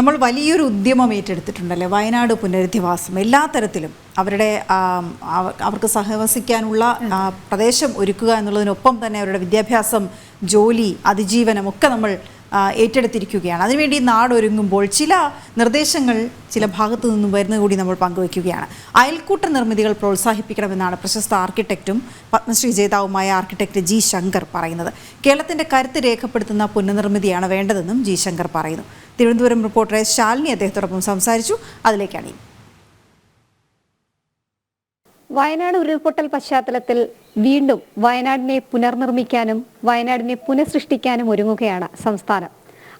നമ്മൾ വലിയൊരു ഉദ്യമം ഏറ്റെടുത്തിട്ടുണ്ടല്ലേ? വയനാട് പുനരധിവാസം. എല്ലാ തരത്തിലും അവരുടെ അവർക്ക് സഹവസിക്കാനുള്ള പ്രദേശം ഒരുക്കുക എന്നുള്ളതിനൊപ്പം തന്നെ അവരുടെ വിദ്യാഭ്യാസം ജോലി അതിജീവനം ഒക്കെ നമ്മൾ ഏറ്റെടുത്തിരിക്കുകയാണ്. അതിനുവേണ്ടി നാടൊരുങ്ങുമ്പോൾ ചില നിർദ്ദേശങ്ങൾ ചില ഭാഗത്തു നിന്നും വരുന്നത് കൂടി നമ്മൾ പങ്കുവയ്ക്കുകയാണ്. അയൽക്കൂട്ട നിർമ്മിതികൾ പ്രോത്സാഹിപ്പിക്കണമെന്നാണ് പ്രശസ്ത ആർക്കിടെക്റ്റും പത്മശ്രീ ജേതാവുമായ ആർക്കിടെക്ട് ജി ശങ്കർ പറയുന്നത്. കേരളത്തിന്റെ കരുത്ത് രേഖപ്പെടുത്തുന്ന പുനർനിർമ്മിതിയാണ് വേണ്ടതെന്നും ജി ശങ്കർ പറയുന്നു. തിരുവനന്തപുരം റിപ്പോർട്ടറെ ശാലിനി അദ്ദേഹത്തോടൊപ്പം സംസാരിച്ചു. അതിലേക്കാണ് ഈ വയനാട് ഉരുൾപൊട്ടൽ പശ്ചാത്തലത്തിൽ വീണ്ടും വയനാടിനെ പുനർനിർമ്മിക്കാനും വയനാടിനെ പുനഃസൃഷ്ടിക്കാനും ഒരുങ്ങുകയാണ് സംസ്ഥാനം.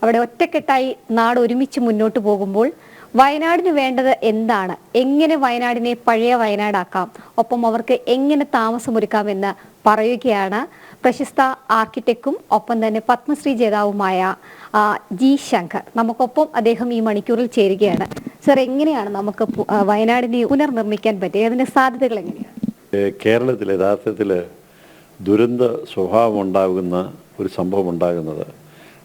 അവിടെ ഒറ്റക്കെട്ടായി നാട് ഒരുമിച്ച് മുന്നോട്ട് പോകുമ്പോൾ വയനാടിന് വേണ്ടത് എന്താണ്? എങ്ങനെ വയനാടിനെ പഴയ വയനാടാക്കാം? ഒപ്പം അവർക്ക് എങ്ങനെ താമസമൊരുക്കാമെന്ന് പറയുകയാണ് പ്രശസ്ത ആർക്കിടെക്റ്റും ഒപ്പം തന്നെ പത്മശ്രീ ജേതാവുമായ ജി ശങ്കർ. നമുക്കൊപ്പം അദ്ദേഹം ഈ മണിക്കൂറിൽ ചേരുകയാണ്. സർ എങ്ങനെയാണ് നമുക്ക് വയനാടിനെ പുനർനിർമ്മിക്കാൻ പറ്റുക അതിന്റെ സാധ്യതകൾ എങ്ങനെയാണ്? കേരളത്തിൽ യഥാർത്ഥത്തിൽ ദുരന്ത സ്വഭാവം ഉണ്ടാകുന്ന ഒരു സംഭവം ഉണ്ടാകുന്നത്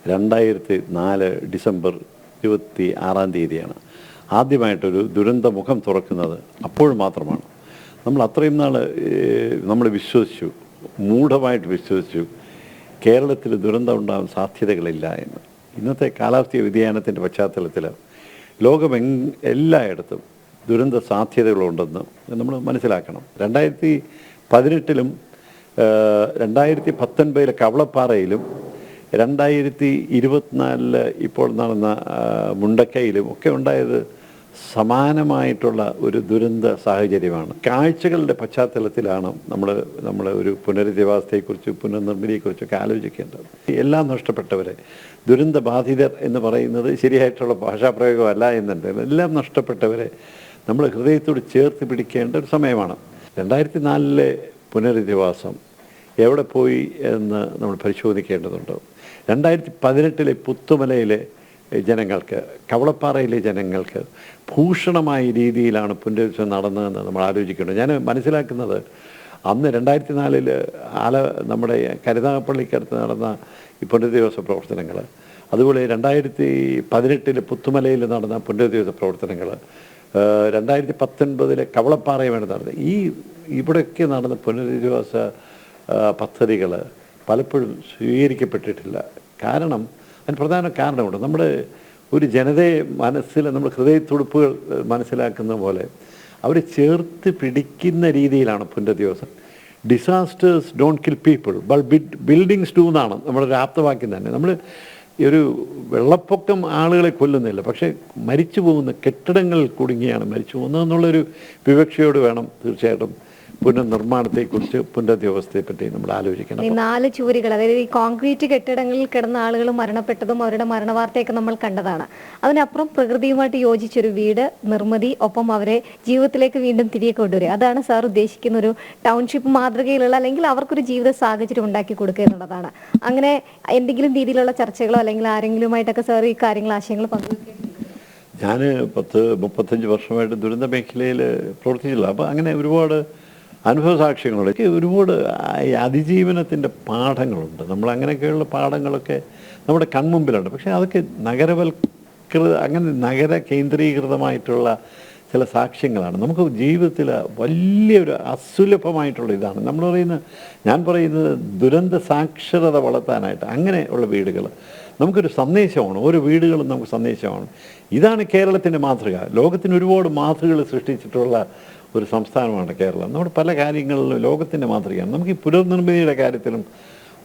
രണ്ടായിരത്തി നാല് ഡിസംബർ ഇരുപത്തി ആറാം തീയതിയാണ്. ആദ്യമായിട്ടൊരു ദുരന്ത മുഖം തുറക്കുന്നത് അപ്പോൾ മാത്രമാണ്. നമ്മൾ അത്രയും നാൾ നമ്മൾ വിശ്വസിച്ചു മൂഢമായിട്ട് വിശ്വസിച്ചു കേരളത്തിൽ ദുരന്തം ഉണ്ടാകാൻ സാധ്യതകളില്ല എന്ന്. ഇന്നത്തെ കാലാവസ്ഥ വ്യതിയാനത്തിന്റെ പശ്ചാത്തലത്തിൽ ലോകമെങ് എല്ലായിടത്തും ദുരന്ത സാധ്യതകളുണ്ടെന്ന് നമ്മൾ മനസ്സിലാക്കണം. രണ്ടായിരത്തി പതിനെട്ടിലും രണ്ടായിരത്തി പത്തൊൻപതിലെ കവളപ്പാറയിലും രണ്ടായിരത്തി ഇരുപത്തിനാലിൽ ഇപ്പോൾ നടന്ന മുണ്ടക്കയിലും ഒക്കെ ഉണ്ടായത് സമാനമായിട്ടുള്ള ഒരു ദുരന്ത സാഹചര്യമാണ്. കാഴ്ചകളുടെ പശ്ചാത്തലത്തിലാണ് നമ്മൾ നമ്മൾ ഒരു പുനരധിവാസത്തെക്കുറിച്ച് പുനർനിർമ്മിതിയെക്കുറിച്ചൊക്കെ ആലോചിക്കേണ്ടത്. എല്ലാം നഷ്ടപ്പെട്ടവരെ. ദുരന്ത ബാധിതർ എന്ന് പറയുന്നത് ശരിയായിട്ടുള്ള ഭാഷാപ്രയോഗമല്ല എന്നുണ്ട്. എല്ലാം നഷ്ടപ്പെട്ടവരെ നമ്മൾ ഹൃദയത്തോട് ചേർത്ത് പിടിക്കേണ്ട ഒരു സമയമാണ്. രണ്ടായിരത്തി നാലിലെ പുനരധിവാസം എവിടെ പോയി എന്ന് നമ്മൾ പരിശോധിക്കേണ്ടതുണ്ട്. രണ്ടായിരത്തി പതിനെട്ടിലെ പുത്തുമലയിലെ ജനങ്ങൾക്ക് കവളപ്പാറയിലെ ജനങ്ങൾക്ക് ഭൂഷണമായ രീതിയിലാണ് പുനരധിവാസം നടന്നതെന്ന് നമ്മൾ ആലോചിക്കേണ്ടത് ഞാൻ മനസ്സിലാക്കുന്നത് അന്ന് രണ്ടായിരത്തി നാലിൽ ആല നമ്മുടെ കരുനാഗപ്പള്ളിക്കടുത്ത് നടന്ന ഈ പുനരധിവാസ പ്രവർത്തനങ്ങൾ അതുപോലെ രണ്ടായിരത്തി പതിനെട്ടിൽ പുത്തുമലയിൽ നടന്ന പുനരധിവാസ പ്രവർത്തനങ്ങൾ രണ്ടായിരത്തി പത്തൊൻപതിലെ കവളപ്പാറയുമാണ് നടന്നത് ഈ ഇവിടെയൊക്കെ നടന്ന പുനരധിവാസ പദ്ധതികൾ പലപ്പോഴും സ്വീകരിക്കപ്പെട്ടിട്ടില്ല. കാരണം അതിന് പ്രധാന കാരണമുണ്ട്. നമ്മുടെ ഒരു ജനതയെ മനസ്സിൽ നമ്മൾ ഹൃദയത്തുടുപ്പുകൾ മനസ്സിലാക്കുന്ന പോലെ അവരെ ചേർത്ത് പിടിക്കുന്ന രീതിയിലാണ് പുനരധിവാസം disasters don't kill people but buildings do എന്നാണ് നമ്മുടെ ആപ്തവാക്യം തന്നെ. നമ്മൾ ഒരു വെള്ളപ്പൊക്കം ആളുകളെ കൊല്ലുന്നില്ല. പക്ഷേ മരിച്ചു പോകുന്ന കെട്ടിടങ്ങളിൽ കുടുങ്ങിയാണ് മരിച്ചു പോകുന്നതെന്നുള്ളൊരു വിവക്ഷയോട് വേണം തീർച്ചയായിട്ടും പുനർനിർമ്മാണത്തെക്കുറിച്ച് പുനരധിവാസത്തെപ്പറ്റി നമ്മൾ ആലോചിക്കണം. ഈ നാല് ചുവരുകൾ അതായത് ഈ കോൺക്രീറ്റ് കെട്ടിടങ്ങളിൽ കിടന്ന ആളുകൾ മരണപ്പെട്ടതും അവരുടെ മരണവാർത്തയൊക്കെ നമ്മൾ കണ്ടതാണ്. അതിനപ്പുറം പ്രകൃതിയുമായിട്ട് യോജിച്ചൊരു വീട് നിർമ്മിതി ഒപ്പം അവരെ ജീവിതത്തിലേക്ക് വീണ്ടും തിരികെ കൊണ്ടുവരിക. അതാണ് സാർ ഉദ്ദേശിക്കുന്ന ഒരു ടൗൺഷിപ്പ് മാതൃകയിലുള്ള അല്ലെങ്കിൽ അവർക്കൊരു ജീവിത സാഹചര്യം ഉണ്ടാക്കി കൊടുക്കുക എന്നുള്ളതാണ്. അങ്ങനെ എന്തെങ്കിലും രീതിയിലുള്ള ചർച്ചകളോ അല്ലെങ്കിൽ ആരെങ്കിലുമായിട്ടൊക്കെ സാർ ഈ കാര്യങ്ങൾ ആശയങ്ങൾ പങ്കുവയ്ക്കുക ഞാൻ പത്ത് മുപ്പത്തഞ്ച് വർഷമായിട്ട് ദുരന്ത മേഖലയിൽ പ്രവർത്തിച്ചില്ല അപ്പോൾ അങ്ങനെ ഒരുപാട് അനുഭവ സാക്ഷ്യങ്ങളുണ്ട് എനിക്ക് ഒരുപാട് അതിജീവനത്തിന്റെ പാഠങ്ങളുണ്ട്. നമ്മൾ അങ്ങനെയൊക്കെയുള്ള പാഠങ്ങളൊക്കെ നമ്മുടെ കൺമുമ്പിലുണ്ട്. പക്ഷേ അതൊക്കെ നഗരവൽകൃത അങ്ങനെ നഗര കേന്ദ്രീകൃതമായിട്ടുള്ള ചില സാക്ഷ്യങ്ങളാണ്. നമുക്ക് ജീവിതത്തിൽ വലിയൊരു അസുലഭമായിട്ടുള്ള ഇതാണ്. നമ്മൾ പറയുന്ന ഞാൻ പറയുന്നത് ദുരന്ത സാക്ഷരത വളർത്താനായിട്ട് അങ്ങനെ ഉള്ള വീടുകൾ. നമുക്കൊരു സന്ദേശമാണ് ഓരോ വീടുകളും നമുക്ക് സന്ദേശമാണ്. ഇതാണ് കേരളത്തിന്റെ മാതൃക. ലോകത്തിന് ഒരുപാട് മാതൃകകൾ സൃഷ്ടിച്ചിട്ടുള്ള ഒരു സംസ്ഥാനമാണ് കേരളം. നമ്മുടെ പല കാര്യങ്ങളിലും ലോകത്തിന്റെ മാതൃകയാണ്. നമുക്ക് ഈ പുനർനിർമ്മിതിയുടെ കാര്യത്തിലും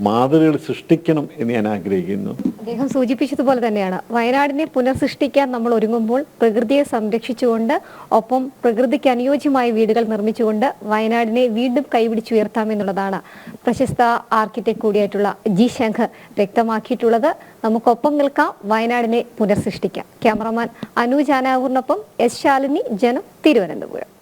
മാതൃകകൾ സൃഷ്ടിക്കണം എന്ന് ഞാൻ ആഗ്രഹിക്കുന്നു. അദ്ദേഹം സൂചിപ്പിച്ചതുപോലെ തന്നെയാണ്. വയനാടിനെ പുനഃസൃഷ്ടിക്കാൻ നമ്മൾ ഒരുങ്ങുമ്പോൾ പ്രകൃതിയെ സംരക്ഷിച്ചുകൊണ്ട് ഒപ്പം പ്രകൃതിക്ക് അനുയോജ്യമായ വീടുകൾ നിർമ്മിച്ചുകൊണ്ട് വയനാടിനെ വീണ്ടും കൈപിടിച്ചുയർത്താം എന്നുള്ളതാണ് പ്രശസ്ത ആർക്കിടെക്ട് കൂടിയായിട്ടുള്ള ജി ശങ്കർ വ്യക്തമാക്കിയിട്ടുള്ളത്. നമുക്കൊപ്പം നിൽക്കാം. വയനാടിനെ പുനഃസൃഷ്ടിക്കാം ക്യാമറമാൻ അനു ജാനാവൂറിനൊപ്പം എസ് ശാലിനി ജനം തിരുവനന്തപുരം.